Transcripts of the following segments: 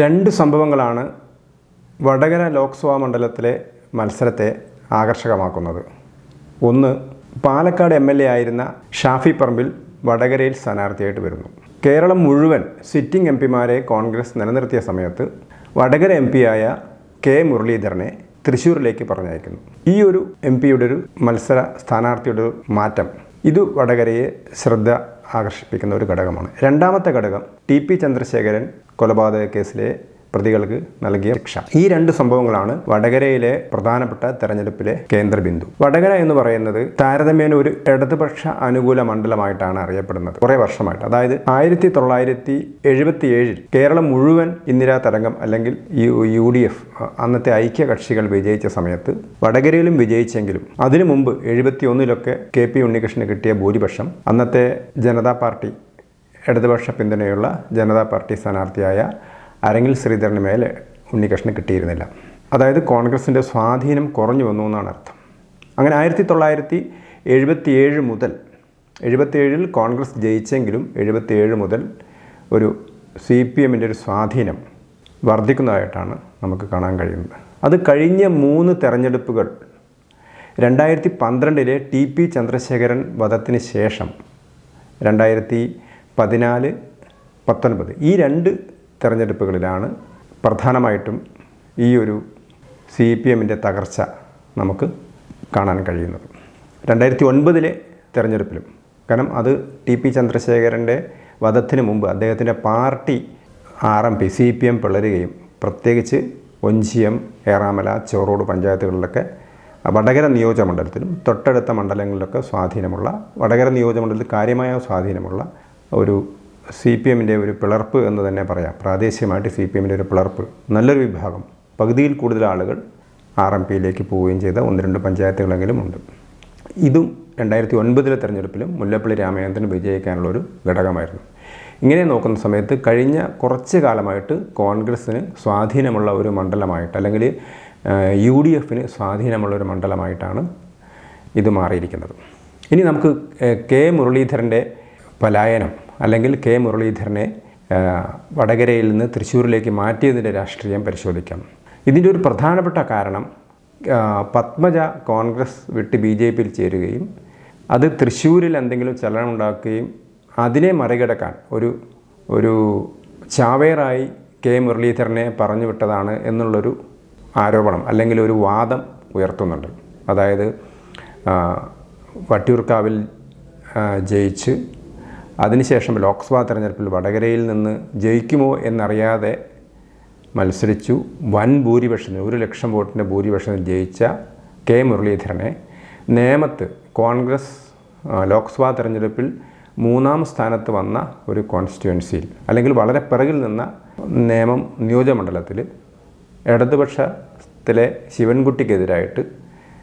രണ്ട് സംഭവങ്ങളാണ് വടകര ലോക്സഭാ മണ്ഡലത്തിലെ മത്സരത്തെ ആകർഷകമാക്കുന്നത്. ഒന്ന് പാലക്കാട് എം എൽ എ ആയിരുന്ന ഷാഫി പറമ്പിൽ വടകരയിൽ സ്ഥാനാർത്ഥിയായിട്ട് വരുന്നു. കേരളം മുഴുവൻ സിറ്റിംഗ് എം പിമാരെ കോൺഗ്രസ് നിലനിർത്തിയ സമയത്ത് വടകര എം പിയായ കെ മുരളീധരനെ തൃശ്ശൂരിലേക്ക് പറഞ്ഞയക്കുന്നു. ഈ ഒരു എം പിയുടെ ഒരു മത്സര സ്ഥാനാർത്ഥിയുടെ ഒരു മാറ്റം ഇത് വടകരയെ ശ്രദ്ധ ആകർഷിപ്പിക്കുന്ന ഒരു ഘടകമാണ്. രണ്ടാമത്തെ ഘടകം ടി പി ചന്ദ്രശേഖരൻ കൊലപാതക കേസിലെ പ്രതികൾക്ക് നൽകിയ ശിക്ഷ. ഈ രണ്ട് സംഭവങ്ങളാണ് വടകരയിലെ പ്രധാനപ്പെട്ട തെരഞ്ഞെടുപ്പിലെ കേന്ദ്രബിന്ദു. വടകര എന്ന് പറയുന്നത് താരതമ്യേന ഒരു ഇടതുപക്ഷ അനുകൂല മണ്ഡലമായിട്ടാണ് അറിയപ്പെടുന്നത്. കുറെ വർഷമായിട്ട്. അതായത് ആയിരത്തി തൊള്ളായിരത്തി എഴുപത്തി ഏഴിൽ കേരളം മുഴുവൻ ഇന്ദിരാ തരംഗം അല്ലെങ്കിൽ യു ഡി എഫ് അന്നത്തെ ഐക്യകക്ഷികൾ വിജയിച്ച സമയത്ത് വടകരയിലും വിജയിച്ചെങ്കിലും അതിനു മുമ്പ് എഴുപത്തി ഒന്നിലൊക്കെ കെ പി ഉണ്ണികൃഷ്ണന് കിട്ടിയ ഭൂരിപക്ഷം അന്നത്തെ ജനതാ പാർട്ടി ഇടതുപക്ഷ പിന്തുണയുള്ള ജനതാ പാർട്ടി സ്ഥാനാർത്ഥിയായ അരങ്ങിൽ ശ്രീധരന് മേലെ ഉണ്ണികൃഷ്ണന് കിട്ടിയിരുന്നില്ല. അതായത് കോൺഗ്രസിന്റെ സ്വാധീനം കുറഞ്ഞു വന്നു എന്നാണ് അർത്ഥം. അങ്ങനെ ആയിരത്തി തൊള്ളായിരത്തി എഴുപത്തിയേഴ് മുതൽ എഴുപത്തിയേഴിൽ കോൺഗ്രസ് ജയിച്ചെങ്കിലും എഴുപത്തിയേഴ് മുതൽ ഒരു സി പി എമ്മിന്റെ ഒരു സ്വാധീനം വർദ്ധിക്കുന്നതായിട്ടാണ് നമുക്ക് കാണാൻ കഴിയുന്നത്. അത് കഴിഞ്ഞ മൂന്ന് തെരഞ്ഞെടുപ്പുകൾ രണ്ടായിരത്തി പന്ത്രണ്ടിലെ ടി പി ചന്ദ്രശേഖരൻ വധത്തിന് ശേഷം രണ്ടായിരത്തി പതിനാല് പത്തൊൻപത്. ഈ രണ്ട് തെരഞ്ഞെടുപ്പുകളിലാണ് പ്രധാനമായിട്ടും ഈ ഒരു സി പി എമ്മിന്റെ തകർച്ച നമുക്ക് കാണാൻ കഴിയുന്നത്. രണ്ടായിരത്തി ഒൻപതിലെ തെരഞ്ഞെടുപ്പിലും കാരണം അത് ടി പി ചന്ദ്രശേഖരന്റെ വധത്തിന് മുമ്പ് അദ്ദേഹത്തിന്റെ party R M P C P M പിളരുകയും പ്രത്യേകിച്ച് ഒഞ്ചിയം ഏറാമല ചോറോട് പഞ്ചായത്തുകളിലൊക്കെ വടകര നിയോജക മണ്ഡലത്തിലും തൊട്ടടുത്ത മണ്ഡലങ്ങളിലൊക്കെ സ്വാധീനമുള്ള വടകര നിയോജക മണ്ഡലത്തിൽ കാര്യമായ സ്വാധീനമുള്ള ഒരു സി പി എമ്മിന്റെ ഒരു പിളർപ്പ് എന്ന് തന്നെ പറയാം. പ്രാദേശികമായിട്ട് സി പി എമ്മിന്റെ ഒരു പിളർപ്പ്. നല്ലൊരു വിഭാഗം. പകുതിയിൽ കൂടുതൽ ആളുകൾ ആർ എം പിയിലേക്ക് പോവുകയും ചെയ്ത ഒന്ന് രണ്ട് പഞ്ചായത്തുകളെങ്കിലും ഉണ്ട്. ഇതും രണ്ടായിരത്തി ഒൻപതിലെ തെരഞ്ഞെടുപ്പിലും മുല്ലപ്പള്ളി രാമചന്ദ്രൻ വിജയിക്കാനുള്ള ഒരു ഘടകമായിരുന്നു. ഇങ്ങനെ നോക്കുന്ന സമയത്ത് കഴിഞ്ഞ കുറച്ച് കാലമായിട്ട് കോൺഗ്രസ്സിന് സ്വാധീനമുള്ള ഒരു മണ്ഡലമായിട്ട് അല്ലെങ്കിൽ യു ഡി എഫിന് സ്വാധീനമുള്ള ഒരു മണ്ഡലമായിട്ടാണ് ഇത് മാറിയിരിക്കുന്നത്. ഇനി നമുക്ക് കെ മുരളീധരന്റെ പലായനം അല്ലെങ്കിൽ കെ മുരളീധരനെ വടകരയിൽ നിന്ന് തൃശ്ശൂരിലേക്ക് മാറ്റിയതിന്റെ രാഷ്ട്രീയം പരിശോധിക്കാം. ഇതിന്റെ ഒരു പ്രധാനപ്പെട്ട കാരണം പത്മജ കോൺഗ്രസ് വിട്ട് ബി ജെ പിയിൽ ചേരുകയും അത് തൃശ്ശൂരിൽ എന്തെങ്കിലും ചലനമുണ്ടാക്കുകയും അതിനെ മറികടക്കാൻ ഒരു ഒരു ചാവേറായി കെ മുരളീധരനെ പറഞ്ഞു വിട്ടതാണ് എന്നുള്ളൊരു ആരോപണം അല്ലെങ്കിൽ ഒരു വാദം ഉയർത്തുന്നുണ്ട്. അതായത് വട്ടിയൂർക്കാവിൽ ജയിച്ച് അതിനുശേഷം ലോക്സഭാ തെരഞ്ഞെടുപ്പിൽ വടകരയിൽ നിന്ന് ജയിക്കുമോ എന്നറിയാതെ മത്സരിച്ചു. വൻ ഭൂരിപക്ഷത്തിന് ഒരു ലക്ഷം വോട്ടിന്റെ ഭൂരിപക്ഷത്തിൽ ജയിച്ച കെ. മുരളീധരനെ നേമത്ത് കോൺഗ്രസ് ലോക്സഭാ തെരഞ്ഞെടുപ്പിൽ മൂന്നാം സ്ഥാനത്ത് വന്ന ഒരു കോൺസ്റ്റിറ്റ്യുവൻസിയിൽ അല്ലെങ്കിൽ വളരെ പിറകിൽ നിന്ന നേമം നിയോജകമണ്ഡലത്തിൽ ഇടതുപക്ഷത്തിലെ ശിവൻകുട്ടിക്കെതിരായിട്ട്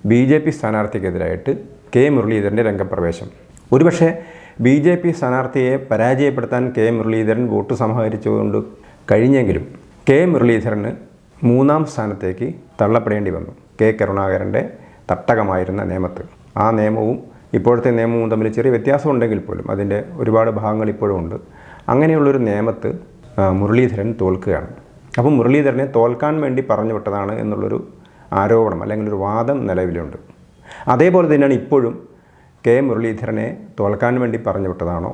ബി ജെ പി സ്ഥാനാർത്ഥിക്കെതിരായിട്ട് കെ. മുരളീധരന്റെ രംഗപ്രവേശം. ഒരുപക്ഷെ ബി ജെ പി സ്ഥാനാർത്ഥിയെ പരാജയപ്പെടുത്താൻ കെ മുരളീധരൻ വോട്ട് സമാഹരിച്ചുകൊണ്ട് കഴിഞ്ഞെങ്കിലും കെ മുരളീധരന് മൂന്നാം സ്ഥാനത്തേക്ക് തള്ളപ്പെടേണ്ടി വന്നു. കെ കരുണാകരന്റെ തട്ടകമായിരുന്ന നിയമത്ത് ആ നിയമവും ഇപ്പോഴത്തെ നിയമവും തമ്മിൽ ചെറിയ വ്യത്യാസമുണ്ടെങ്കിൽ പോലും അതിന്റെ ഒരുപാട് ഭാഗങ്ങൾ ഇപ്പോഴും ഉണ്ട്. അങ്ങനെയുള്ളൊരു നിയമത്ത് മുരളീധരൻ തോൽക്കുകയാണ്. അപ്പം മുരളീധരനെ തോൽക്കാൻ വേണ്ടി പറഞ്ഞു വിട്ടതാണ് എന്നുള്ളൊരു ആരോപണം അല്ലെങ്കിൽ ഒരു വാദം നിലവിലുണ്ട്. അതേപോലെ തന്നെയാണ് ഇപ്പോഴും കെ മുരളീധരനെ തോൽക്കാൻ വേണ്ടി പറഞ്ഞു വിട്ടതാണോ?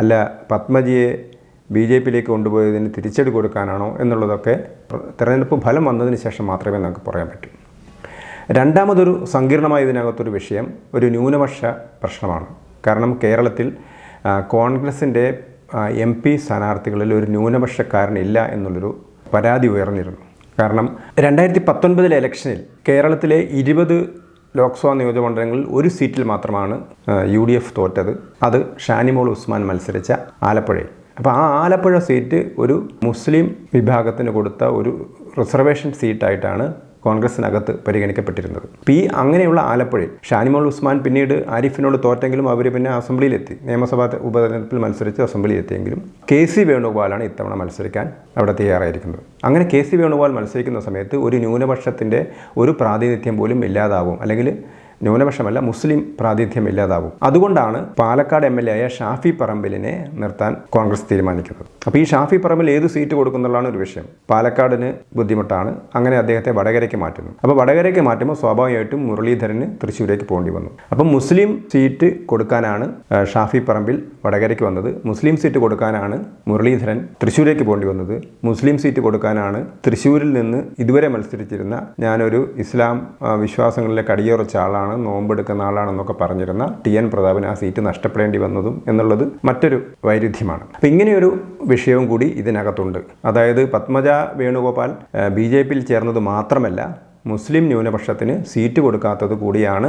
അല്ല പത്മജിയെ ബി ജെ പിയിലേക്ക് കൊണ്ടുപോയതിന് തിരിച്ചടി കൊടുക്കാനാണോ എന്നുള്ളതൊക്കെ തിരഞ്ഞെടുപ്പ് ഫലം വന്നതിന് ശേഷം മാത്രമേ നമുക്ക് പറയാൻ പറ്റൂ. രണ്ടാമതൊരു സങ്കീർണമായ ഇതിനകത്തൊരു വിഷയം ഒരു ന്യൂനപക്ഷ പ്രശ്നമാണ്. കാരണം കേരളത്തിൽ കോൺഗ്രസിന്റെ എം പി സ്ഥാനാർത്ഥികളിൽ ഒരു ന്യൂനപക്ഷക്കാരനില്ല എന്നുള്ളൊരു പരാതി ഉയർന്നിരുന്നു. കാരണം രണ്ടായിരത്തി പത്തൊൻപതിലെ ഇലക്ഷനിൽ കേരളത്തിലെ ഇരുപത് ലോക്സഭാ നിയോജകമണ്ഡലങ്ങളിൽ ഒരു സീറ്റിൽ മാത്രമാണ് യു ഡി എഫ് തോറ്റത്. അത് ഷാനിമോൾ ഉസ്മാൻ മത്സരിച്ച ആലപ്പുഴയിൽ. അപ്പോൾ ആ ആലപ്പുഴ സീറ്റ് ഒരു മുസ്ലിം വിഭാഗത്തിന് കൊടുത്ത ഒരു റിസർവേഷൻ സീറ്റായിട്ടാണ് കോൺഗ്രസിനകത്ത് പരിഗണിക്കപ്പെട്ടിരുന്നത്. പി അങ്ങനെയുള്ള ആലപ്പുഴയിൽ ഷാനിമോൾ ഉസ്മാൻ പിന്നീട് ആരിഫിനോട് തോറ്റെങ്കിലും അവർ പിന്നെ അസംബ്ലിയിലെത്തി. നിയമസഭാ ഉപതെരഞ്ഞെടുപ്പിൽ മത്സരിച്ച് അസംബ്ലിയിലെത്തിയെങ്കിലും കെ സി വേണുഗോപാലാണ് ഇത്തവണ മത്സരിക്കാൻ അവിടെ തയ്യാറായിരിക്കുന്നത്. അങ്ങനെ കെ സി വേണുഗോപാൽ മത്സരിക്കുന്ന സമയത്ത് ഒരു ന്യൂനപക്ഷത്തിന്റെ ഒരു പ്രാതിനിധ്യം പോലും ഇല്ലാതാവും. അല്ലെങ്കിൽ ന്യൂനപക്ഷമല്ല മുസ്ലിം പ്രാതിനിധ്യം ഇല്ലാതാവും. അതുകൊണ്ടാണ് പാലക്കാട് എം എൽ എ ആയ ഷാഫി പറമ്പിലിനെ നിർത്താൻ കോൺഗ്രസ് തീരുമാനിക്കുന്നത്. അപ്പോൾ ഈ ഷാഫി പറമ്പിൽ ഏത് സീറ്റ് കൊടുക്കുന്നുള്ളതാണ് ഒരു വിഷയം. പാലക്കാടിന് ബുദ്ധിമുട്ടാണ്. അങ്ങനെ അദ്ദേഹത്തെ വടകരയ്ക്ക് മാറ്റുന്നു. അപ്പോൾ വടകരയ്ക്ക് മാറ്റുമ്പോൾ സ്വാഭാവികമായിട്ടും മുരളീധരന് തൃശ്ശൂരേക്ക് പോകേണ്ടി വന്നു. അപ്പം മുസ്ലിം സീറ്റ് കൊടുക്കാനാണ് ഷാഫി പറമ്പിൽ വടകരയ്ക്ക് വന്നത്. മുസ്ലിം സീറ്റ് കൊടുക്കാനാണ് മുരളീധരൻ തൃശ്ശൂരേക്ക് പോകേണ്ടി വന്നത്. മുസ്ലിം സീറ്റ് കൊടുക്കാനാണ് തൃശ്ശൂരിൽ നിന്ന് ഇതുവരെ മത്സരിച്ചിരുന്ന ഞാനൊരു ഇസ്ലാം വിശ്വാസങ്ങളിലെ അടിയുറച്ച ആളാണ്. നോമ്പെടുക്കുന്ന ആളാണെന്നൊക്കെ പറഞ്ഞിരുന്ന ടി എൻ പ്രതാപിന് ആ സീറ്റ് നഷ്ടപ്പെടേണ്ടി വന്നതും എന്നുള്ളത് മറ്റൊരു വൈരുദ്ധ്യമാണ്. അപ്പം ഇങ്ങനെയൊരു വിഷയവും കൂടി ഇതിനകത്തുണ്ട്. അതായത് പത്മജ വേണുഗോപാൽ ബി ജെ പിയിൽ ചേർന്നത് മാത്രമല്ല മുസ്ലിം ന്യൂനപക്ഷത്തിന് സീറ്റ് കൊടുക്കാത്തത് കൂടിയാണ്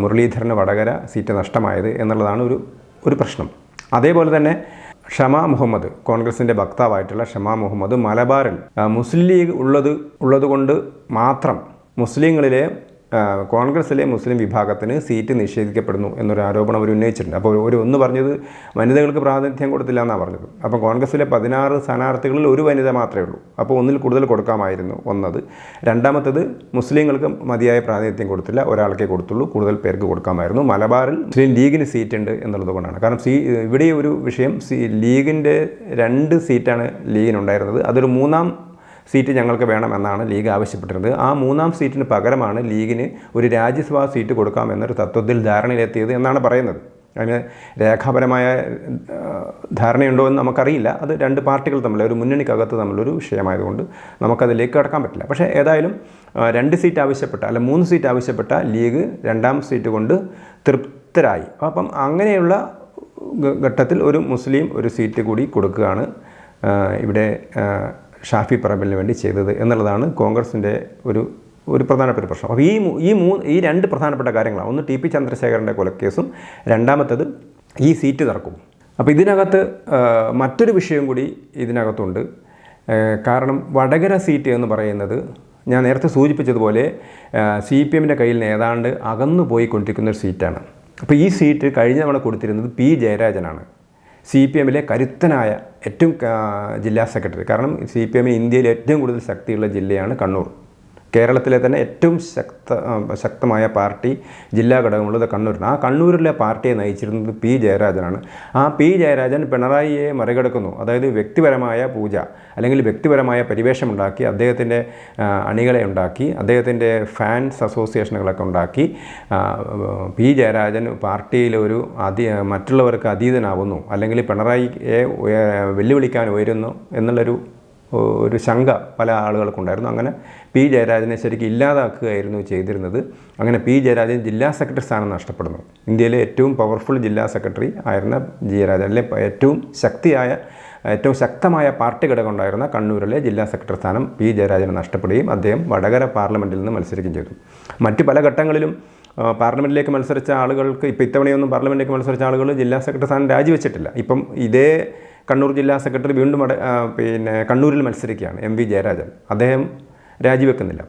മുരളീധരന് വടകര സീറ്റ് നഷ്ടമായത് എന്നുള്ളതാണ് ഒരു ഒരു പ്രശ്നം. അതേപോലെ തന്നെ ഷമ മുഹമ്മദ് കോൺഗ്രസിന്റെ വക്താവായിട്ടുള്ള ഷമ മുഹമ്മദ് മലബാറിൽ മുസ്ലിം ലീഗ് ഉള്ളത് ഉള്ളതുകൊണ്ട് മാത്രം മുസ്ലിങ്ങളിലെ ആ, കോൺഗ്രസിലെ മുസ്ലിം വിഭാഗത്തിന് സീറ്റ് നിഷേധിക്കപ്പെടുന്നു എന്നൊരു ആരോപണം അവർ ഉന്നയിച്ചിട്ടുണ്ട്. അപ്പോൾ ഒരു ഒന്ന് പറഞ്ഞത് വനിതകൾക്ക് പ്രാതിനിധ്യം കൊടുത്തില്ല എന്നാണ് പറഞ്ഞത്. അപ്പോൾ കോൺഗ്രസ്സിലെ പതിനാറ് സ്ഥാനാർത്ഥികളിൽ ഒരു വനിത മാത്രമേ ഉള്ളൂ. അപ്പോൾ ഒന്നിൽ കൂടുതൽ കൊടുക്കാമായിരുന്നു ഒന്നത് രണ്ടാമത്തത് മുസ്ലിങ്ങൾക്ക് മതിയായ പ്രാതിനിധ്യം കൊടുത്തില്ല. ഒരാൾക്കേ കൊടുത്തുള്ളൂ. കൂടുതൽ പേർക്ക് കൊടുക്കാമായിരുന്നു. മലബാറിൽ മുസ്ലിം ലീഗിന് സീറ്റ് ഉണ്ട് എന്നുള്ളത് കൊണ്ടാണ്. കാരണം സീ ഇവിടെ ഒരു വിഷയം സി ലീഗിന്റെ രണ്ട് സീറ്റാണ് ലീഗിനുണ്ടായിരുന്നത്. അതൊരു മൂന്നാം സീറ്റ് ഞങ്ങൾക്ക് വേണമെന്നാണ് ലീഗ് ആവശ്യപ്പെട്ടിരുന്നത്. ആ മൂന്നാം സീറ്റിന് പകരമാണ് ലീഗിന് ഒരു രാജ്യസഭാ സീറ്റ് കൊടുക്കാമെന്നൊരു തത്വത്തിൽ ധാരണയിലെത്തിയത് എന്നാണ് പറയുന്നത്. അതിന് രേഖാപരമായ ധാരണയുണ്ടോ എന്ന് നമുക്കറിയില്ല. അത് രണ്ട് പാർട്ടികൾ തമ്മിൽ ഒരു മുന്നണിക്കകത്ത് തമ്മിലൊരു വിഷയമായതുകൊണ്ട് നമുക്കതിലേക്ക് കടക്കാൻ പറ്റില്ല. പക്ഷേ ഏതായാലും രണ്ട് സീറ്റ് ആവശ്യപ്പെട്ട അല്ല മൂന്ന് സീറ്റ് ആവശ്യപ്പെട്ട ലീഗ് രണ്ടാം സീറ്റ് കൊണ്ട് തൃപ്തരായി. അപ്പം അങ്ങനെയുള്ള ഘട്ടത്തിൽ ഒരു മുസ്ലിം ഒരു സീറ്റ് കൂടി കൊടുക്കുകയാണ് ഇവിടെ ഷാഫി പറമ്പിലിന് വേണ്ടി ചെയ്തത് എന്നുള്ളതാണ് കോൺഗ്രസിന്റെ ഒരു ഒരു പ്രധാനപ്പെട്ട പ്രശ്നം. അപ്പോൾ ഈ ഈ മൂന്ന് ഈ രണ്ട് പ്രധാനപ്പെട്ട കാര്യങ്ങളാണ്. ഒന്ന് ടി പി ചന്ദ്രശേഖരന്റെ കൊലക്കേസും രണ്ടാമത്തത് ഈ സീറ്റ് തർക്കവും. അപ്പോൾ ഇതിനകത്ത് മറ്റൊരു വിഷയം കൂടി ഇതിനകത്തുണ്ട്. കാരണം വടകര സീറ്റ് എന്ന് പറയുന്നത് ഞാൻ നേരത്തെ സൂചിപ്പിച്ചതുപോലെ സി പി എമ്മിന്റെ കയ്യിൽ നിന്ന് ഏതാണ്ട് അകന്നു പോയിക്കൊണ്ടിരിക്കുന്ന ഒരു സീറ്റാണ്. അപ്പോൾ ഈ സീറ്റ് കഴിഞ്ഞ തവണ കൊടുത്തിരുന്നത് പി ജയരാജനാണ്. സി പി എമ്മിലെ കരുത്തനായ ഏറ്റവും ജില്ലാ സെക്രട്ടറി. കാരണം സി പി എമ്മിന് ഇന്ത്യയിൽ ഏറ്റവും കൂടുതൽ ശക്തിയുള്ള ജില്ലയാണ് കണ്ണൂർ. കേരളത്തിലെ തന്നെ ഏറ്റവും ശക്ത ശക്തമായ പാർട്ടി ജില്ലാ ഘടകമുള്ളത് കണ്ണൂരിന് ആ കണ്ണൂരിലെ പാർട്ടിയെ നയിച്ചിരുന്നത് പി ജയരാജനാണ്. ആ പി ജയരാജൻ പിണറായിയെ മറികടക്കുന്നു. അതായത് വ്യക്തിപരമായ പൂജ അല്ലെങ്കിൽ വ്യക്തിപരമായ പരിവേഷമുണ്ടാക്കി അദ്ദേഹത്തിന്റെ അണികളെ ഉണ്ടാക്കി അദ്ദേഹത്തിന്റെ ഫാൻസ് അസോസിയേഷനുകളൊക്കെ ഉണ്ടാക്കി പി ജയരാജൻ പാർട്ടിയിലൊരു അതി മറ്റുള്ളവർക്ക് അതീതനാവുന്നു അല്ലെങ്കിൽ പിണറായിയെ വെല്ലുവിളിക്കാൻ ഉയരുന്നു എന്നുള്ളൊരു ഒരു ശങ്ക പല ആളുകൾക്കുണ്ടായിരുന്നു. അങ്ങനെ പി ജയരാജനെ ശരിക്കും ഇല്ലാതാക്കുകയായിരുന്നു ചെയ്തിരുന്നത്. അങ്ങനെ പി ജയരാജൻ ജില്ലാ സെക്രട്ടറി സ്ഥാനം നഷ്ടപ്പെടുന്നു. ഇന്ത്യയിലെ ഏറ്റവും പവർഫുൾ ജില്ലാ സെക്രട്ടറി ആയിരുന്ന ജയരാജൻ അല്ലെ ഏറ്റവും ശക്തിയായ ഏറ്റവും ശക്തമായ പാർട്ടി ഘടകമുണ്ടായിരുന്ന കണ്ണൂരിലെ ജില്ലാ സെക്രട്ടറി സ്ഥാനം പി ജയരാജന് നഷ്ടപ്പെടുകയും അദ്ദേഹം വടകര പാർലമെന്റിൽ നിന്ന് മത്സരിക്കുകയും ചെയ്തു. മറ്റ് പല ഘട്ടങ്ങളിലും പാർലമെന്റിലേക്ക് മത്സരിച്ച ആളുകൾക്ക് ഇപ്പോൾ ഇത്തവണയൊന്നും പാർലമെന്റിലേക്ക് മത്സരിച്ച ആളുകൾ ജില്ലാ സെക്രട്ടറി സ്ഥാനം രാജിവെച്ചിട്ടില്ല. ഇപ്പം ഇതേ കണ്ണൂർ ജില്ലാ സെക്രട്ടറി വീണ്ടും പിന്നെ കണ്ണൂരിൽ മത്സരിക്കുകയാണ് എം വി ജയരാജൻ. അദ്ദേഹം രാജിവെക്കുന്നില്ല.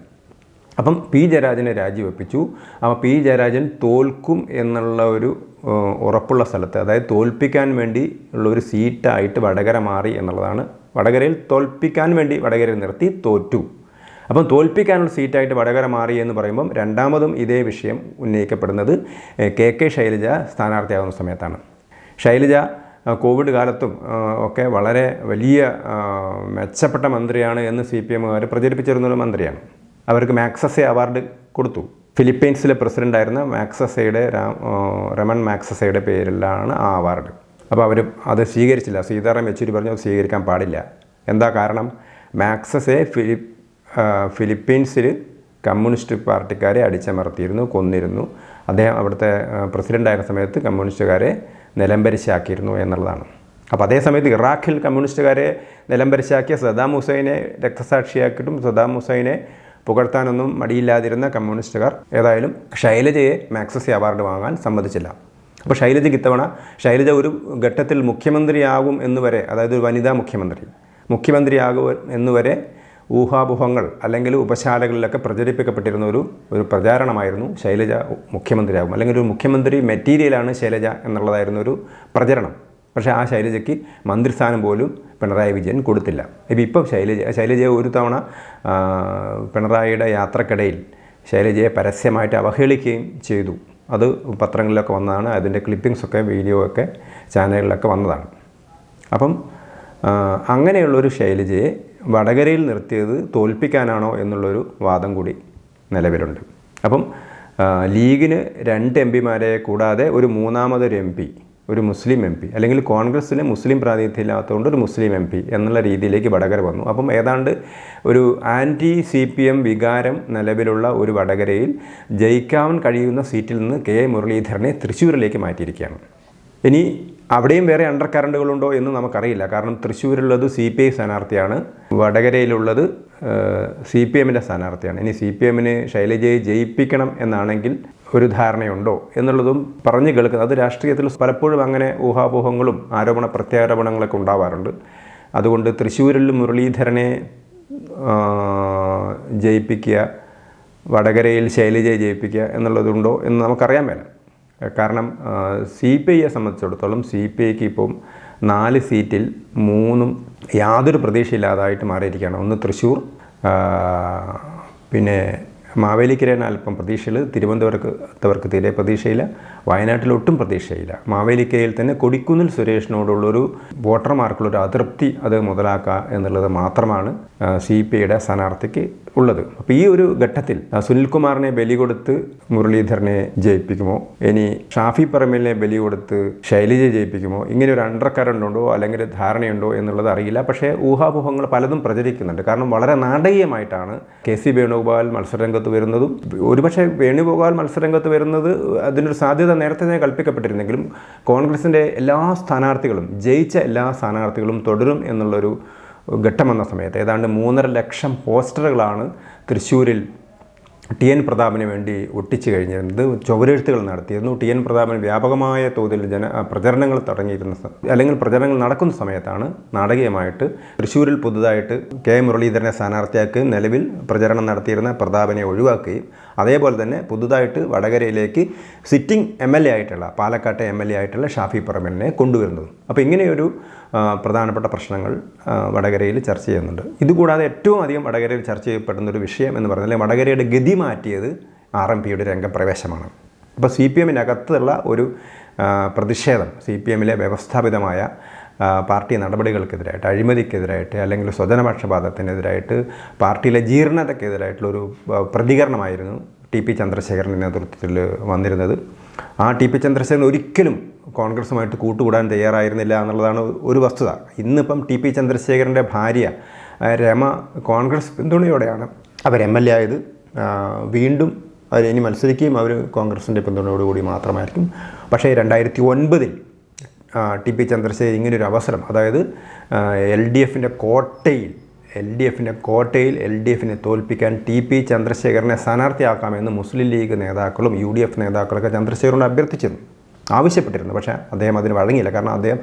അപ്പം പി ജയരാജനെ രാജിവെപ്പിച്ചു. അപ്പോൾ പി ജയരാജൻ തോൽക്കും എന്നുള്ള ഒരു ഉറപ്പുള്ള സ്ഥലത്ത് അതായത് തോൽപ്പിക്കാൻ വേണ്ടി ഉള്ള ഒരു സീറ്റായിട്ട് വടകര മാറി എന്നുള്ളതാണ്. വടകരയിൽ തോൽപ്പിക്കാൻ വേണ്ടി വടകരയിൽ നിർത്തി തോറ്റു. അപ്പം തോൽപ്പിക്കാനുള്ള സീറ്റായിട്ട് വടകര മാറി എന്ന് പറയുമ്പം രണ്ടാമതും ഇതേ വിഷയം ഉന്നയിക്കപ്പെടുന്നത് കെ കെ ശൈലജ സ്ഥാനാർത്ഥിയാകുന്ന സമയത്താണ്. ശൈലജ കോവിഡ് കാലത്തും ഒക്കെ വളരെ വലിയ മെച്ചപ്പെട്ട മന്ത്രിയാണ് എന്ന് സി പി എമ്മുകാർ പ്രചരിപ്പിച്ചിരുന്ന മന്ത്രിയാണ്. അവർക്ക് മാക്സസെ അവാർഡ് കൊടുത്തു. ഫിലിപ്പീൻസിലെ പ്രസിഡന്റായിരുന്ന മാക്സസയുടെ രമൺ മാക്സസയുടെ പേരിലാണ് ആ അവാർഡ്. അപ്പോൾ അവർ അത് സ്വീകരിച്ചില്ല. സീതാറാം യെച്ചൂരി പറഞ്ഞു അത് സ്വീകരിക്കാൻ പാടില്ല. എന്താ കാരണം? മാക്സസെ ഫിലിപ്പ് ഫിലിപ്പീൻസിൽ കമ്മ്യൂണിസ്റ്റ് പാർട്ടിക്കാരെ അടിച്ചമർത്തിയിരുന്നു കൊന്നിരുന്നു. അദ്ദേഹം അവിടുത്തെ പ്രസിഡന്റായിരുന്ന സമയത്ത് കമ്മ്യൂണിസ്റ്റുകാരെ നിലംപരിശാക്കിയിരുന്നു എന്നുള്ളതാണ്. അപ്പോൾ അതേസമയത്ത് ഇറാഖിൽ കമ്മ്യൂണിസ്റ്റുകാരെ നിലംപരിശാക്കിയ സദാം ഹുസൈനെ രക്തസാക്ഷിയാക്കിയിട്ടും സദാം ഹുസൈനെ പുകഴ്ത്താനൊന്നും മടിയില്ലാതിരുന്ന കമ്മ്യൂണിസ്റ്റുകാർ ഏതായാലും ശൈലജയെ മാക്സസി അവാർഡ് വാങ്ങാൻ സമ്മതിച്ചില്ല. അപ്പോൾ ശൈലജയ്ക്ക് ഇത്തവണ ശൈലജ ഒരു ഘട്ടത്തിൽ മുഖ്യമന്ത്രിയാകും എന്നുവരെ അതായത് ഒരു വനിതാ മുഖ്യമന്ത്രി മുഖ്യമന്ത്രിയാകും എന്നുവരെ ഊഹാപോഹങ്ങൾ അല്ലെങ്കിൽ ഉപശാലകളിലൊക്കെ പ്രചരിപ്പിക്കപ്പെട്ടിരുന്ന ഒരു ഒരു പ്രചാരണമായിരുന്നു ശൈലജ മുഖ്യമന്ത്രിയാകും. അല്ലെങ്കിൽ ഒരു മുഖ്യമന്ത്രി മെറ്റീരിയലാണ് ശൈലജ എന്നുള്ളതായിരുന്നു ഒരു പ്രചരണം. പക്ഷേ ആ ശൈലജയ്ക്ക് മന്ത്രിസ്ഥാനം പോലും പിണറായി വിജയൻ കൊടുത്തില്ല. ഇപ്പം ഇപ്പം ശൈലജ ശൈലജയെ ഒരു തവണ പിണറായിയുടെ യാത്രക്കിടയിൽ ശൈലജയെ പരസ്യമായിട്ട് അവഹേളിക്കുകയും ചെയ്തു. അത് പത്രങ്ങളിലൊക്കെ വന്നതാണ് അതിന്റെ ക്ലിപ്പിങ്സൊക്കെ വീഡിയോ ഒക്കെ ചാനലുകളിലൊക്കെ വന്നതാണ്. അപ്പം അങ്ങനെയുള്ളൊരു ശൈലജയെ വടകരയിൽ നിർത്തിയത് തോൽപ്പിക്കാനാണോ എന്നുള്ളൊരു വാദം കൂടി നിലവിലുണ്ട്. അപ്പം ലീഗിന് രണ്ട് എം പിമാരെ കൂടാതെ ഒരു മൂന്നാമതൊരു എം പി ഒരു മുസ്ലിം എം പി അല്ലെങ്കിൽ കോൺഗ്രസ്സിന് മുസ്ലിം പ്രാതിനിധ്യം ഇല്ലാത്തതുകൊണ്ട് ഒരു മുസ്ലിം എം പി എന്നുള്ള രീതിയിലേക്ക് വടകര വന്നു. അപ്പം ഏതാണ്ട് ഒരു ആന്റി സി പി എം വികാരം നിലവിലുള്ള ഒരു വടകരയിൽ ജയിക്കാൻ കഴിയുന്ന സീറ്റിൽ നിന്ന് കെ. മുരളീധരനെ തൃശ്ശൂരിലേക്ക് മാറ്റിയിരിക്കുകയാണ്. ഇനി അവിടെയും വേറെ അണ്ടർ കറണ്ടുകളുണ്ടോ എന്ന് നമുക്കറിയില്ല. കാരണം തൃശ്ശൂരുള്ളത് സി പി ഐ സ്ഥാനാർത്ഥിയാണ് വടകരയിലുള്ളത് സി പി എമ്മിന്റെ സ്ഥാനാർത്ഥിയാണ്. ഇനി സി പി എമ്മിന് ശൈലജയെ ജയിപ്പിക്കണം എന്നാണെങ്കിൽ ഒരു ധാരണയുണ്ടോ എന്നുള്ളതും പറഞ്ഞു കേൾക്കുന്നത്. അത് രാഷ്ട്രീയത്തിൽ പലപ്പോഴും അങ്ങനെ ഊഹാപോഹങ്ങളും ആരോപണ പ്രത്യാരോപണങ്ങളൊക്കെ ഉണ്ടാവാറുണ്ട്. അതുകൊണ്ട് തൃശ്ശൂരിൽ മുരളീധരനെ ജയിപ്പിക്കുക വടകരയിൽ ശൈലജയെ ജയിപ്പിക്കുക എന്നുള്ളതുണ്ടോ എന്ന് നമുക്കറിയാൻ മേല. കാരണം സി പി ഐയെ സംബന്ധിച്ചിടത്തോളം സി പി ഐക്ക് ഇപ്പം നാല് സീറ്റിൽ മൂന്നും യാതൊരു പ്രതീക്ഷയില്ലാതായിട്ട് മാറിയിരിക്കുകയാണ്. ഒന്ന് തൃശ്ശൂർ പിന്നെ മാവേലിക്കരയാണ് അല്പം പ്രതീക്ഷയിൽ തിരുവനന്തപുരത്തവർക്ക് തീരെ പ്രതീക്ഷയില്ല. വയനാട്ടിൽ ഒട്ടും പ്രതീക്ഷയില്ല. മാവേലിക്കരയിൽ തന്നെ കൊടിക്കുന്നിൽ സുരേഷിനോടുള്ളൊരു വോട്ടർമാർക്കുള്ളൊരു അതൃപ്തി അത് മുതലാക്കുക എന്നുള്ളത് മാത്രമാണ് സി പി ഐയുടെ സ്ഥാനാർത്ഥിക്ക് ഉള്ളത്. അപ്പോൾ ഈ ഒരു ഘട്ടത്തിൽ സുനിൽകുമാറിനെ ബലി കൊടുത്ത് മുരളീധരനെ ജയിപ്പിക്കുമോ? ഇനി ഷാഫി പറമ്പിലിനെ ബലി കൊടുത്ത് ശൈലജയെ ജയിപ്പിക്കുമോ? ഇങ്ങനെ ഒരു അണ്ടർ കറണ്ട് ഉണ്ടോ അല്ലെങ്കിൽ ധാരണയുണ്ടോ എന്നുള്ളത് അറിയില്ല. പക്ഷേ ഊഹാപോഹങ്ങൾ പലതും പ്രചരിക്കുന്നുണ്ട്. കാരണം വളരെ നാടകീയമായിട്ടാണ് കെ സി വേണുഗോപാൽ മത്സരരംഗത്ത് വരുന്നതും. ഒരുപക്ഷെ വേണുഗോപാൽ മത്സരരംഗത്ത് വരുന്നത് അതിനൊരു സാധ്യത നേരത്തെ തന്നെ കൽപ്പിക്കപ്പെട്ടിരുന്നെങ്കിലും കോൺഗ്രസിന്റെ എല്ലാ സ്ഥാനാർത്ഥികളും ജയിച്ച എല്ലാ സ്ഥാനാർത്ഥികളും തുടരും എന്നുള്ളൊരു ഘട്ടം വന്ന സമയത്ത് ഏതാണ്ട് മൂന്നര ലക്ഷം പോസ്റ്ററുകളാണ് തൃശ്ശൂരിൽ ടി എൻ പ്രതാപന് വേണ്ടി ഒട്ടിച്ചു കഴിഞ്ഞിരുന്നത് ചുവരെഴുത്തുകൾ നടത്തിയിരുന്നു. ടി എൻ പ്രതാപൻ വ്യാപകമായ തോതിൽ ജന പ്രചരണങ്ങൾ തുടങ്ങിയിരുന്ന അല്ലെങ്കിൽ പ്രചരണങ്ങൾ നടക്കുന്ന സമയത്താണ് നാടകീയമായിട്ട് തൃശ്ശൂരിൽ പുതുതായിട്ട് കെ മുരളീധരനെ സ്ഥാനാർത്ഥിയാക്കി നിലവിൽ പ്രചരണം നടത്തിയിരുന്ന പ്രതാപനെ ഒഴിവാക്കുകയും അതേപോലെ തന്നെ പുതുതായിട്ട് വടകരയിലേക്ക് സിറ്റിംഗ് എം എൽ എ ആയിട്ടുള്ള പാലക്കാട്ടെ എം എൽ എ ആയിട്ടുള്ള ഷാഫി പറമ്പലിനെ കൊണ്ടുവരുന്നത്. അപ്പോൾ ഇങ്ങനെയൊരു പ്രധാനപ്പെട്ട പ്രശ്നങ്ങൾ വടകരയിൽ ചർച്ച ചെയ്യുന്നുണ്ട്. ഇതുകൂടാതെ ഏറ്റവും അധികം വടകരയിൽ ചർച്ച ചെയ്യപ്പെടുന്ന ഒരു വിഷയം എന്ന് പറഞ്ഞാൽ വടകരയുടെ ഗതി മാറ്റിയത് ആർ എം പിയുടെ രംഗപ്രവേശമാണ്. അപ്പോൾ സി പി എമ്മിനകത്തുള്ള ഒരു പ്രതിഷേധം സി പി എമ്മിലെ വ്യവസ്ഥാപിതമായ പാർട്ടി നടപടികൾക്കെതിരായിട്ട് അഴിമതിക്കെതിരായിട്ട് അല്ലെങ്കിൽ സ്വജനപക്ഷപാതത്തിനെതിരായിട്ട് പാർട്ടിയിലെ ജീർണതയ്ക്കെതിരായിട്ടുള്ളൊരു പ്രതികരണമായിരുന്നു ടി പി ചന്ദ്രശേഖരന്റെ നേതൃത്വത്തിൽ വന്നിരുന്നത്. ആ ടി പി ചന്ദ്രശേഖരൻ ഒരിക്കലും കോൺഗ്രസുമായിട്ട് കൂട്ടുകൂടാൻ തയ്യാറായിരുന്നില്ല എന്നുള്ളതാണ് ഒരു വസ്തുത. ഇന്നിപ്പം ടി പി ചന്ദ്രശേഖരന്റെ ഭാര്യ രമ കോൺഗ്രസ് പിന്തുണയോടെയാണ് അവർ എം എൽ എ ആയത്. വീണ്ടും അവർ ഇനി മത്സരിക്കുകയും അവർ കോൺഗ്രസിന്റെ പിന്തുണയോടുകൂടി മാത്രമായിരിക്കും. പക്ഷേ രണ്ടായിരത്തി ഒൻപതിൽ ടി പി ചന്ദ്രശേഖരൻ ഇങ്ങനൊരു അവസരം അതായത് എൽ ഡി എഫിന്റെ കോട്ടയിൽ എൽ ഡി എഫിന്റെ കോട്ടയിൽ എൽ ഡി എഫിനെ തോൽപ്പിക്കാൻ ടി പി ചന്ദ്രശേഖരനെ സ്ഥാനാർത്ഥിയാക്കാമെന്ന് മുസ്ലിം ലീഗ് നേതാക്കളും യു ഡി എഫ് നേതാക്കളൊക്കെ ചന്ദ്രശേഖരനോട് അഭ്യർത്ഥിച്ചിരുന്നു. ആവശ്യപ്പെട്ടിരുന്നു. പക്ഷേ അദ്ദേഹം അതിന് വഴങ്ങിയില്ല. കാരണം അദ്ദേഹം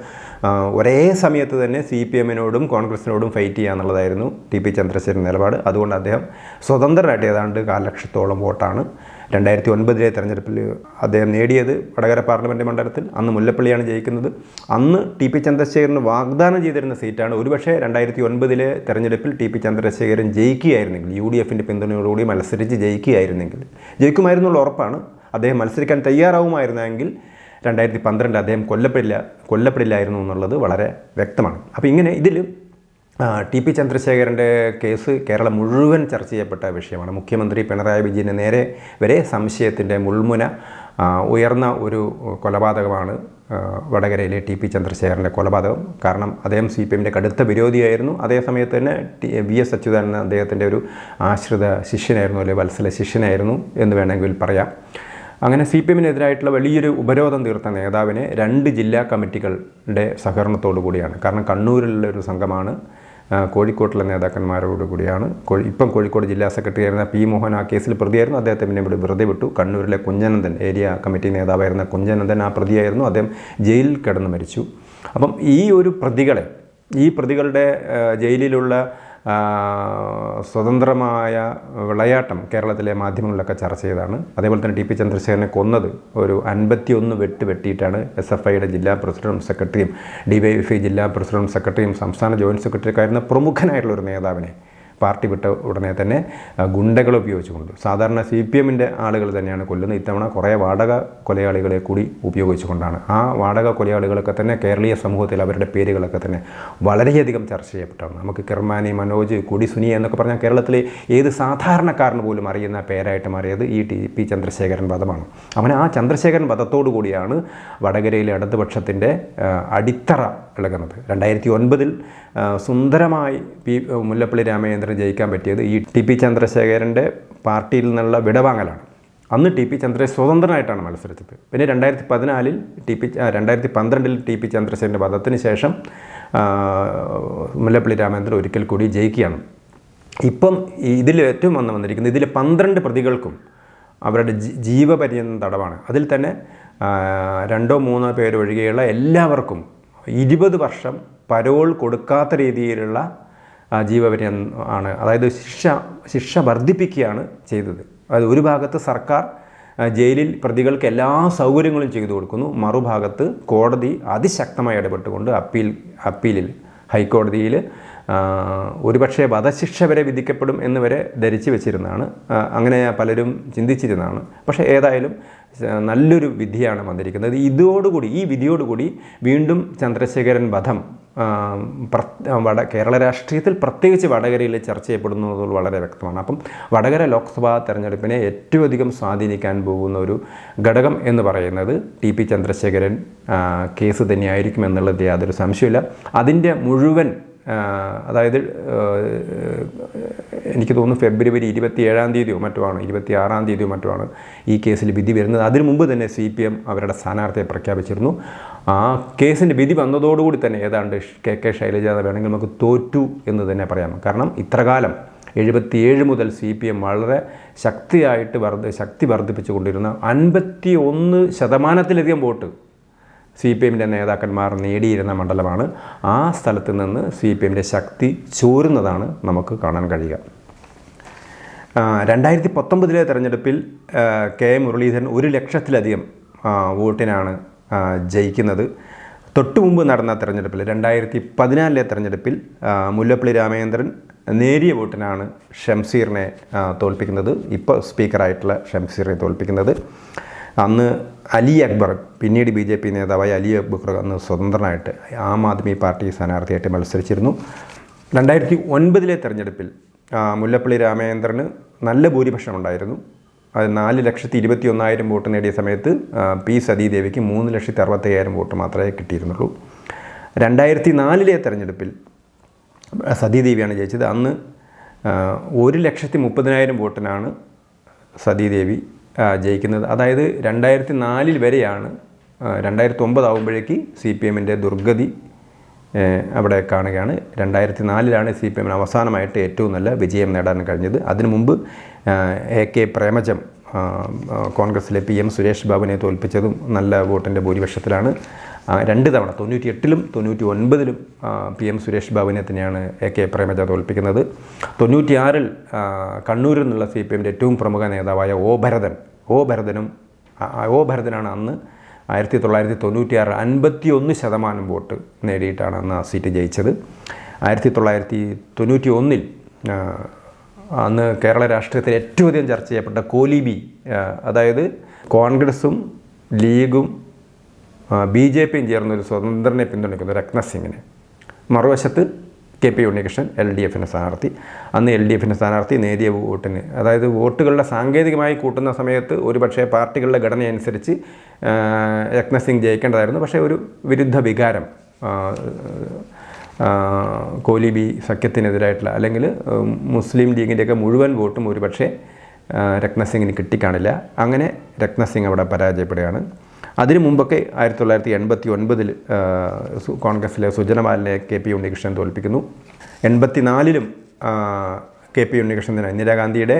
ഒരേ സമയത്ത് തന്നെ സി പി എമ്മിനോടും കോൺഗ്രസിനോടും ഫൈറ്റ് ചെയ്യുക എന്നുള്ളതായിരുന്നു ടി പി ചന്ദ്രശേഖരൻ നിലപാട്. അതുകൊണ്ട് അദ്ദേഹം സ്വതന്ത്രരായിട്ട് ഏതാണ്ട് കാലക്ഷത്തോളം വോട്ടാണ് രണ്ടായിരത്തി ഒൻപതിലെ തെരഞ്ഞെടുപ്പിൽ അദ്ദേഹം നേടിയത് വടകര പാർലമെന്റ് മണ്ഡലത്തിൽ. അന്ന് മുല്ലപ്പള്ളിയാണ് ജയിക്കുന്നത്. അന്ന് ടി പി ചന്ദ്രശേഖരന് വാഗ്ദാനം ചെയ്തിരുന്ന സീറ്റാണ്. ഒരുപക്ഷേ രണ്ടായിരത്തി ഒൻപതിലെ തെരഞ്ഞെടുപ്പിൽ ടി പി ചന്ദ്രശേഖരൻ ജയിക്കുകയായിരുന്നെങ്കിൽ യു ഡി എഫിന്റെ പിന്തുണയോടുകൂടി മത്സരിച്ച് ജയിക്കുകയായിരുന്നെങ്കിൽ ജയിക്കുമായിരുന്നുള്ള ഉറപ്പാണ്. അദ്ദേഹം മത്സരിക്കാൻ തയ്യാറാവുമായിരുന്നെങ്കിൽ രണ്ടായിരത്തി പന്ത്രണ്ട് അദ്ദേഹം കൊല്ലപ്പെടില്ല കൊല്ലപ്പെടില്ലായിരുന്നു എന്നുള്ളത് വളരെ വ്യക്തമാണ്. അപ്പോൾ ഇങ്ങനെ ഇതിൽ ടി പി ചന്ദ്രശേഖരന്റെ കേസ് കേരളം മുഴുവൻ ചർച്ച ചെയ്യപ്പെട്ട വിഷയമാണ്. മുഖ്യമന്ത്രി പിണറായി വിജയന് നേരെ വരെ സംശയത്തിന്റെ മുൾമുന ഉയർന്ന ഒരു കൊലപാതകമാണ് വടകരയിലെ ടി പി ചന്ദ്രശേഖരന്റെ കൊലപാതകം. കാരണം അദ്ദേഹം സി പി എമ്മിന്റെ കടുത്ത വിരോധിയായിരുന്നു. അതേസമയത്ത് തന്നെ ടി വി എസ് അച്യുതാനന്ദൻ അദ്ദേഹത്തിന്റെ ഒരു ആശ്രിത ശിഷ്യനായിരുന്നു അല്ലെങ്കിൽ വത്സല ശിഷ്യനായിരുന്നു എന്ന് വേണമെങ്കിൽ പറയാം. അങ്ങനെ സി പി എമ്മിനെതിരായിട്ടുള്ള വലിയൊരു ഉപരോധം തീർത്ത നേതാവിനെ രണ്ട് ജില്ലാ കമ്മിറ്റികളുടെ സഹകരണത്തോടു കൂടിയാണ്. കാരണം കണ്ണൂരിലുള്ള ഒരു സംഘമാണ് കോഴിക്കോട്ടിലെ നേതാക്കന്മാരോട് കൂടിയാണ്. ഇപ്പം കോഴിക്കോട് ജില്ലാ സെക്രട്ടറി ആയിരുന്ന പി മോഹൻ ആ കേസിൽ പ്രതിയായിരുന്നു. അദ്ദേഹത്തെ പിന്നെ ഇവിടെ വെറുതെ വിട്ടു. കണ്ണൂരിലെ കുഞ്ഞനന്ദൻ ഏരിയ കമ്മിറ്റി നേതാവായിരുന്ന കുഞ്ഞനന്ദൻ ആ പ്രതിയായിരുന്നു. അദ്ദേഹം ജയിലിൽ കിടന്ന് മരിച്ചു. അപ്പം ഈ ഒരു പ്രതികളെ ഈ പ്രതികളുടെ ജയിലിലുള്ള സ്വതന്ത്രമായ വിളയാട്ടം കേരളത്തിലെ മാധ്യമങ്ങളിലൊക്കെ ചർച്ച ചെയ്തതാണ്. അതേപോലെ തന്നെ ടി പി ചന്ദ്രശേഖരനെ കൊന്നത് ഒരു അൻപത്തിയൊന്ന് വെട്ട് വെട്ടിയിട്ടാണ് എസ് എഫ് ഐയുടെ ജില്ലാ പ്രസിഡന്റും സെക്രട്ടറിയും ഡി വൈ എഫ് ഐ ജില്ലാ പ്രസിഡന്റും സെക്രട്ടറിയും സംസ്ഥാന ജോയിന്റ് സെക്രട്ടറിയൊക്കെ ആയിരുന്ന പ്രമുഖനായിട്ടുള്ള ഒരു നേതാവിനെ പാർട്ടി വിട്ട ഉടനെ തന്നെ ഗുണ്ടകളെ ഉപയോഗിച്ചുകൊണ്ട്. സാധാരണ സി പി എമ്മിന്റെ ആളുകൾ തന്നെയാണ് കൊല്ലുന്നത്. ഇത്തവണ കുറേ വാടക കൊലയാളികളെ കൂടി ഉപയോഗിച്ചുകൊണ്ടാണ്. ആ വാടക കൊലയാളികളൊക്കെ തന്നെ കേരളീയ സമൂഹത്തിൽ അവരുടെ പേരുകളൊക്കെ തന്നെ വളരെയധികം ചർച്ച ചെയ്യപ്പെട്ടാണ്. നമുക്ക് കിർമാനി മനോജ് കുടി സുനി എന്നൊക്കെ പറഞ്ഞാൽ കേരളത്തിലെ ഏത് സാധാരണക്കാരന് പോലും അറിയുന്ന പേരായിട്ട് മാറിയത് ഈ ടി പി ചന്ദ്രശേഖരൻ വധമാണ്. അവൻ ആ ചന്ദ്രശേഖരൻ വധത്തോടു കൂടിയാണ് വടകരയിലെ ഇടതുപക്ഷത്തിന്റെ അടിത്തറ ഇളകുന്നത്. രണ്ടായിരത്തി ഒൻപതിൽ സുന്ദരമായി പി മുല്ലപ്പള്ളി രാമചന്ദ്രൻ ജയിക്കാൻ പറ്റിയത് ഈ ടി പി ചന്ദ്രശേഖരന്റെ പാർട്ടിയിൽ നിന്നുള്ള വിടവാങ്ങലാണ്. അന്ന് ടി പി ചന്ദ്രൻ സ്വതന്ത്രനായിട്ടാണ് മത്സരിച്ചത്. പിന്നെ രണ്ടായിരത്തി പതിനാലിൽ ടി പി രണ്ടായിരത്തി പന്ത്രണ്ടിൽ ടി പി ചന്ദ്രശേഖരന്റെ വധത്തിന് ശേഷം മുല്ലപ്പള്ളി രാമചന്ദ്രൻ ഒരിക്കൽ കൂടി ജയിക്കുകയാണ്. ഇപ്പം ഇതിൽ ഏറ്റവും വന്ന് വന്നിരിക്കുന്നത് ഇതിലെ പന്ത്രണ്ട് പ്രതികൾക്കും അവരുടെ ജീവപര്യന്തം തടവാണ്. അതിൽ തന്നെ രണ്ടോ മൂന്നോ പേരൊഴികെയുള്ള എല്ലാവർക്കും ഇരുപത് വർഷം പരോൾ കൊടുക്കാത്ത രീതിയിലുള്ള ജീവപര്യം ആണ്. അതായത് ശിക്ഷ ശിക്ഷ വർദ്ധിപ്പിക്കുകയാണ് ചെയ്തത്. അതായത് ഒരു ഭാഗത്ത് സർക്കാർ ജയിലിൽ പ്രതികൾക്ക് എല്ലാ സൗകര്യങ്ങളും ചെയ്തു കൊടുക്കുന്നു. മറുഭാഗത്ത് കോടതി അതിശക്തമായി ഇടപെട്ടുകൊണ്ട് അപ്പീൽ അപ്പീലിൽ ഹൈക്കോടതിയിൽ ഒരുപക്ഷെ വധശിക്ഷ വരെ വിധിക്കപ്പെടും എന്ന് വരെ ധരിച്ചു വെച്ചിരുന്നതാണ്. അങ്ങനെ പലരും ചിന്തിച്ചിരുന്നതാണ്. പക്ഷേ ഏതായാലും നല്ലൊരു വിധിയാണ് വന്നിരിക്കുന്നത്. ഇതോടുകൂടി ഈ വിധിയോടുകൂടി വീണ്ടും ചന്ദ്രശേഖരൻ വധം വട കേരള രാഷ്ട്രീയത്തിൽ പ്രത്യേകിച്ച് വടകരയിൽ ചർച്ച ചെയ്യപ്പെടുന്നത് വളരെ വ്യക്തമാണ്. അപ്പം വടകര ലോക്സഭാ തെരഞ്ഞെടുപ്പിനെ ഏറ്റവും അധികം സ്വാധീനിക്കാൻ പോകുന്ന ഒരു ഘടകം എന്ന് പറയുന്നത് ടി പി ചന്ദ്രശേഖരൻ കേസ് തന്നെയായിരിക്കും എന്നുള്ളത് യാതൊരു സംശയമില്ല അതിന്റെ മുഴുവൻ അതായത് എനിക്ക് തോന്നുന്നു ഫെബ്രുവരി ഇരുപത്തി ഏഴാം തീയതിയോ മറ്റോ ആണ് ഇരുപത്തി ആറാം തീയതിയോ മറ്റോ ആണ് ഈ കേസിൽ വിധി വരുന്നത്. അതിനു മുമ്പ് തന്നെ സി പി എം അവരുടെ സ്ഥാനാർത്ഥിയെ പ്രഖ്യാപിച്ചിരുന്നു. ആ കേസിന്റെ വിധി വന്നതോടുകൂടി തന്നെ ഏതാണ്ട് കെ കെ ശൈലജ എന്ന് വേണമെങ്കിൽ നമുക്ക് തോറ്റു എന്ന് തന്നെ പറയാം. കാരണം ഇത്രകാലം എഴുപത്തിയേഴ് മുതൽ സി പി എം വളരെ ശക്തിയായിട്ട് വർദ്ധ ശക്തി വർദ്ധിപ്പിച്ചു കൊണ്ടിരുന്ന അൻപത്തി ഒന്ന് ശതമാനത്തിലധികം വോട്ട് സി പി എമ്മിന്റെ നേതാക്കന്മാർ നേടിയിരുന്ന മണ്ഡലമാണ്. ആ സ്ഥലത്ത് നിന്ന് സി പി എമ്മിന്റെ ശക്തി ചോരുന്നതാണ് നമുക്ക് കാണാൻ കഴിയുക. രണ്ടായിരത്തി പത്തൊമ്പതിലെ തെരഞ്ഞെടുപ്പിൽ കെ മുരളീധരൻ ഒരു ലക്ഷത്തിലധികം വോട്ടിനാണ് ജയിക്കുന്നത്. തൊട്ടു മുമ്പ് നടന്ന തെരഞ്ഞെടുപ്പിൽ രണ്ടായിരത്തി പതിനാലിലെ തെരഞ്ഞെടുപ്പിൽ മുല്ലപ്പള്ളി രാമചന്ദ്രൻ നേരിയ വോട്ടിനാണ് ഷംസീറിനെ തോൽപ്പിക്കുന്നത്. ഇപ്പോൾ സ്പീക്കറായിട്ടുള്ള ഷംസീറിനെ തോൽപ്പിക്കുന്നത്. അന്ന് അലി അക്ബർ പിന്നീട് ബി ജെ പി നേതാവായ അലി അക്ബർ അന്ന് സ്വതന്ത്രനായിട്ട് ആം ആദ്മി പാർട്ടി സ്ഥാനാർത്ഥിയായിട്ട് മത്സരിച്ചിരുന്നു. രണ്ടായിരത്തി ഒൻപതിലെ തെരഞ്ഞെടുപ്പിൽ മുല്ലപ്പള്ളി രാമചന്ദ്രന് നല്ല ഭൂരിപക്ഷം ഉണ്ടായിരുന്നു. നാല് ലക്ഷത്തി ഇരുപത്തി ഒന്നായിരം വോട്ട് നേടിയ സമയത്ത് പി സതീദേവിക്ക് മൂന്ന് ലക്ഷത്തി അറുപത്തയ്യായിരം വോട്ട് മാത്രമേ കിട്ടിയിരുന്നുള്ളൂ. രണ്ടായിരത്തി നാലിലെ തെരഞ്ഞെടുപ്പിൽ സതീദേവിയാണ് ജയിച്ചത്. അന്ന് ഒരു ലക്ഷത്തി മുപ്പതിനായിരം വോട്ടിനാണ് സതീദേവി ജയിക്കുന്നത്. അതായത് രണ്ടായിരത്തി നാലിൽ വരെയാണ് രണ്ടായിരത്തി ഒമ്പതാവുമ്പോഴേക്ക് സി പി എമ്മിന്റെ ദുർഗതി അവിടെ കാണുകയാണ്. രണ്ടായിരത്തി നാലിലാണ് സി പി എമ്മിന് അവസാനമായിട്ട് ഏറ്റവും നല്ല വിജയം നേടാൻ കഴിഞ്ഞത്. അതിനു മുമ്പ് എ കെ പ്രേമജം കോൺഗ്രസിലെ പി എം സുരേഷ് ബാബുവിനെ തോൽപ്പിച്ചതും നല്ല വോട്ടിന്റെ ഭൂരിപക്ഷത്തിലാണ്. രണ്ട് തവണ തൊണ്ണൂറ്റി എട്ടിലും തൊണ്ണൂറ്റി ഒൻപതിലും പി എം സുരേഷ് ബാബുവിനെ തന്നെയാണ് എ കെ പ്രേമജ തോൽപ്പിക്കുന്നത്. തൊണ്ണൂറ്റിയാറിൽ കണ്ണൂരിൽ നിന്നുള്ള സി പി എമ്മിന്റെ ഏറ്റവും പ്രമുഖ നേതാവായ ഓ ഭരതൻ ഓ ഭരതനും ഒ ഭരതനാണ് അന്ന് ആയിരത്തി തൊള്ളായിരത്തി തൊണ്ണൂറ്റിയാറ് അൻപത്തി ഒന്ന് ശതമാനം വോട്ട് നേടിയിട്ടാണ് അന്ന് ആ സീറ്റ് ജയിച്ചത്. ആയിരത്തി തൊള്ളായിരത്തി തൊണ്ണൂറ്റി ഒന്നിൽ അന്ന് കേരള രാഷ്ട്രീയത്തിൽ ഏറ്റവും അധികം ചർച്ച ചെയ്യപ്പെട്ട കോലിബി അതായത് കോൺഗ്രസും ലീഗും ബി ജെ പിയും ചേർന്നൊരു സ്വതന്ത്രനെ പിന്തുണയ്ക്കുന്നു രത്നസിംഗിനെ. മറുവശത്ത് K P Unnikrishnan L D എഫിന്റെ സ്ഥാനാർത്ഥി. അന്ന് എൽ ഡി എഫിന്റെ സ്ഥാനാർത്ഥി നേരിയ വോട്ടിന്. അതായത് വോട്ടുകളുടെ സാങ്കേതികമായി കൂട്ടുന്ന സമയത്ത് ഒരുപക്ഷേ പാർട്ടികളുടെ ഘടനയനുസരിച്ച് യജ്ഞസിംഗ് ജയിക്കേണ്ടതായിരുന്നു. പക്ഷേ ഒരു വിരുദ്ധ വികാരം കോലി ബി സഖ്യത്തിനെതിരായിട്ടുള്ള അല്ലെങ്കിൽ മുസ്ലിം ലീഗിന്റെയൊക്കെ മുഴുവൻ വോട്ടും ഒരുപക്ഷേ രത്നസിംഗിന് കിട്ടിക്കാണില്ല. അങ്ങനെ രത്നസിംഗ് അവിടെ പരാജയപ്പെടുകയാണ്. അതിനു മുമ്പൊക്കെ ആയിരത്തി തൊള്ളായിരത്തി എൺപത്തി ഒൻപതിൽ കോൺഗ്രസിലെ സുജനമാലിനെ കെ പി ഉണ്ണികൃഷ്ണൻ തോൽപ്പിക്കുന്നു. എൺപത്തി നാലിലും കെ പി ഉണ്ണികൃഷ്ണൻ ഇന്ദിരാഗാന്ധിയുടെ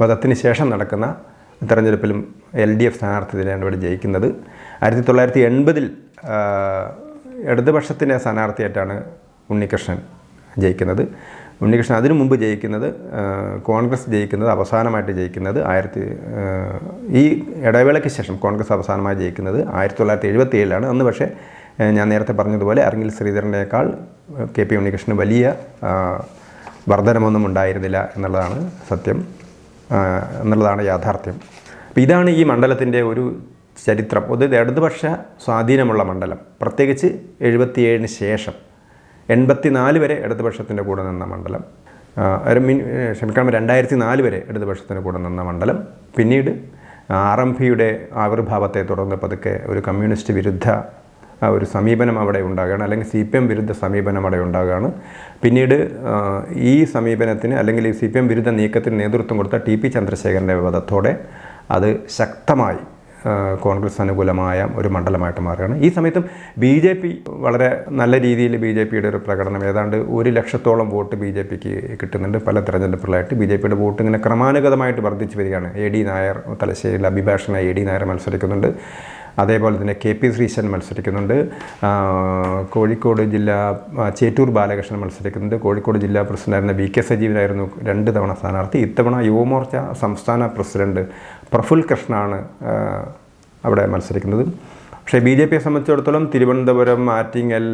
വധത്തിന് ശേഷം നടക്കുന്ന തെരഞ്ഞെടുപ്പിലും എൽ ഡി എഫ് സ്ഥാനാർത്ഥി തന്നെയാണ് ഇവിടെ ജയിക്കുന്നത്. ആയിരത്തി തൊള്ളായിരത്തി എൺപതിൽ ഇടതുപക്ഷത്തിന്റെ സ്ഥാനാർത്ഥിയായിട്ടാണ് ഉണ്ണികൃഷ്ണൻ ജയിക്കുന്നത്. ഉണ്ണികൃഷ്ണൻ അതിനു മുമ്പ് ജയിക്കുന്നത് കോൺഗ്രസ് ജയിക്കുന്നത് അവസാനമായിട്ട് ജയിക്കുന്നത് ആയിരത്തി ഈ ഇടവേളയ്ക്ക് ശേഷം കോൺഗ്രസ് അവസാനമായി ജയിക്കുന്നത് ആയിരത്തി തൊള്ളായിരത്തി എഴുപത്തി ഏഴിലാണ് അന്ന് പക്ഷേ ഞാൻ നേരത്തെ പറഞ്ഞതുപോലെ അരങ്ങിൽ ശ്രീധരനേക്കാൾ കെ പി ഉണ്ണികൃഷ്ണന് വലിയ വർധനമൊന്നും ഉണ്ടായിരുന്നില്ല എന്നുള്ളതാണ് സത്യം എന്നുള്ളതാണ് യാഥാർത്ഥ്യം. അപ്പോൾ ഇതാണ് ഈ മണ്ഡലത്തിന്റെ ഒരു ചരിത്രം. അത് ഇടതുപക്ഷ സ്വാധീനമുള്ള മണ്ഡലം. പ്രത്യേകിച്ച് എഴുപത്തിയേഴിന് ശേഷം എൺപത്തിനാല് വരെ ഇടതുപക്ഷത്തിന്റെ കൂടെ നിന്ന മണ്ഡലം. മിൻ- ക്ഷമിക്കണം രണ്ടായിരത്തി നാല് വരെ ഇടതുപക്ഷത്തിന്റെ കൂടെ നിന്ന മണ്ഡലം. പിന്നീട് ആർ എം പിയുടെ ആവിർഭാവത്തെ തുടർന്ന് പതുക്കെ ഒരു കമ്മ്യൂണിസ്റ്റ് വിരുദ്ധ ഒരു സമീപനം അവിടെ ഉണ്ടാകുകയാണ്. അല്ലെങ്കിൽ സി പി എം വിരുദ്ധ സമീപനം അവിടെ ഉണ്ടാകുകയാണ്. പിന്നീട് ഈ സമീപനത്തിന് അല്ലെങ്കിൽ ഈ സി പി എം വിരുദ്ധ നീക്കത്തിന് നേതൃത്വം കൊടുത്ത ടി പി ചന്ദ്രശേഖരന്റെ വധത്തോടെ അത് ശക്തമായി കോൺഗ്രസ് അനുകൂലമായ ഒരു മണ്ഡലമായിട്ട് മാറുകയാണ്. ഈ സമയത്തും ബി ജെ പി വളരെ നല്ല രീതിയിൽ ബി ജെ പിയുടെ ഒരു പ്രകടനം ഏതാണ്ട് ഒരു ലക്ഷത്തോളം വോട്ട് ബി ജെ പിക്ക് കിട്ടുന്നുണ്ട് പല തെരഞ്ഞെടുപ്പുകളായിട്ട് ബി ജെ പിയുടെ വോട്ട് ഇങ്ങനെ ക്രമാനുഗതമായിട്ട് വർദ്ധിച്ചു വരികയാണ്. എ ഡി നായർ തലശ്ശേരിയിൽ അഭിഭാഷണ എ ഡി നായർ മത്സരിക്കുന്നുണ്ട്. അതേപോലെ തന്നെ കെ പി ശ്രീശൻ മത്സരിക്കുന്നുണ്ട്. കോഴിക്കോട് ജില്ലാ ചേറ്റൂർ ബാലകൃഷ്ണൻ മത്സരിക്കുന്നുണ്ട്. കോഴിക്കോട് ജില്ലാ പ്രസിഡന്റായിരുന്ന വി കെ സജീവനായിരുന്നു രണ്ട് തവണ സ്ഥാനാർത്ഥി. ഇത്തവണ യുവമോർച്ച സംസ്ഥാന പ്രസിഡന്റ് പ്രഫുൽ കൃഷ്ണാണ് അവിടെ മത്സരിക്കുന്നത്. പക്ഷേ ബി ജെ പിയെ സംബന്ധിച്ചിടത്തോളം തിരുവനന്തപുരം ആറ്റിങ്ങൽ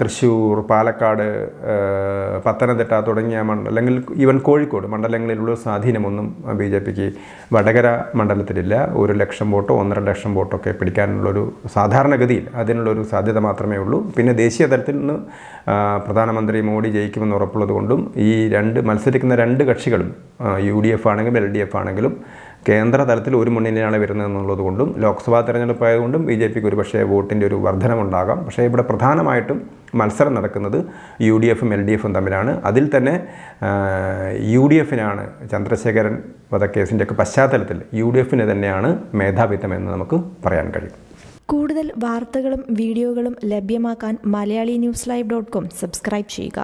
തൃശ്ശൂർ പാലക്കാട് പത്തനംതിട്ട തുടങ്ങിയ മണ്ഡല അല്ലെങ്കിൽ ഈവൻ കോഴിക്കോട് മണ്ഡലങ്ങളിലുള്ള സ്വാധീനമൊന്നും ബി ജെ പിക്ക് വടകര മണ്ഡലത്തിലില്ല. ഒരു ലക്ഷം വോട്ടോ ഒന്നര ലക്ഷം വോട്ടോ ഒക്കെ പിടിക്കാനുള്ളൊരു സാധാരണഗതിയിൽ അതിനുള്ളൊരു സാധ്യത മാത്രമേ ഉള്ളൂ. പിന്നെ ദേശീയ തലത്തിൽ നിന്ന് പ്രധാനമന്ത്രി മോഡി ജയിക്കുമെന്ന് ഉറപ്പുള്ളത് കൊണ്ടും ഈ രണ്ട് മത്സരിക്കുന്ന രണ്ട് കക്ഷികളും യു ഡി എഫ് ആണെങ്കിലും എൽ ഡി എഫ് ആണെങ്കിലും കേന്ദ്ര തലത്തിൽ ഒരു മുന്നണിയാണ് വരുന്നത് എന്നുള്ളത് കൊണ്ടും ലോക്സഭാ തെരഞ്ഞെടുപ്പ് ആയതുകൊണ്ടും ബി ജെ പിക്ക് ഒരു പക്ഷേ വോട്ടിന്റെ ഒരു വർധനമുണ്ടാകാം പക്ഷേ ഇവിടെ പ്രധാനമായിട്ടും മത്സരം നടക്കുന്നത് യു ഡി എഫും എൽ ഡി എഫും തമ്മിലാണ്. അതിൽ തന്നെ യു ഡി എഫിനാണ് ചന്ദ്രശേഖരൻ വധക്കേസിന്റെയൊക്കെ പശ്ചാത്തലത്തിൽ യു ഡി എഫിന് തന്നെയാണ് മേധാവിത്വം എന്ന് നമുക്ക് പറയാൻ കഴിയും. കൂടുതൽ വാർത്തകളും വീഡിയോകളും ലഭ്യമാക്കാൻ Malayali news live dot com subscribe ചെയ്യുക.